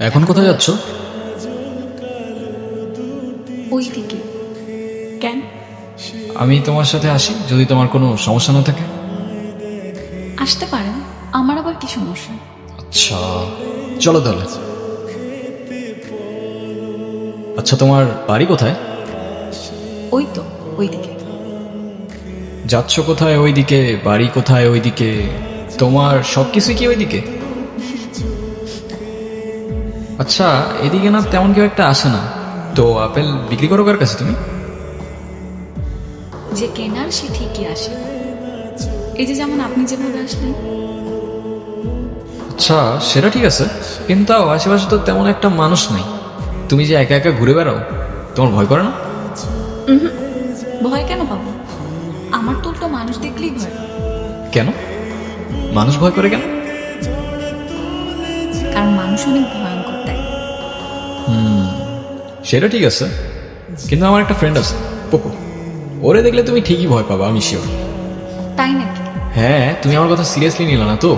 এখন কোথায় যাচ্ছ? ওই দিকে। কেন? আমি তোমার সাথে আসি যদি তোমার কোনো সমস্যা না থাকে। আসতে পারেন আমার আবার কি সমস্যা। আচ্ছা চলো তাহলে। আচ্ছা তোমার বাড়ি কোথায়? ওই তো ওই দিকে। যাচ্ছ কোথায় ওইদিকে বাড়ি কোথায় ওইদিকে? তোমার সব কিছু কি ওইদিকে? আচ্ছা এদিকে না তেমন কেউ একটা আসে না। তো আপেল বিক্রি করো কার কাছে তুমি? যে কেনার সে ঠিকই আসে। এই যে যেমন আপনি যেভাবে আসলেন। আচ্ছা সেটা ঠিক আছে কিন্তু তাও আশেপাশে তো তেমন একটা মানুষ নেই। তুমি যে একা একা ঘুরে বেড়াও তোমার ভয় করে না? ভয় কেন পাবো? আমার তো উল্টো মানুষ দেখলেই ভয়। কেন? মানুষ ভয় করে কেন? কারণ মানুষ অনেক তাই সেটা ঠিক আছে। কিন্তু আমার একটা ফ্রেন্ড আছে। পোকো ওরে দেখলে তুমি ঠিকই ভয় পাবা আমি শিওর তাই নাকি? হ্যাঁ তুমি আমার কথা সিরিয়াসলি নিলা না তো।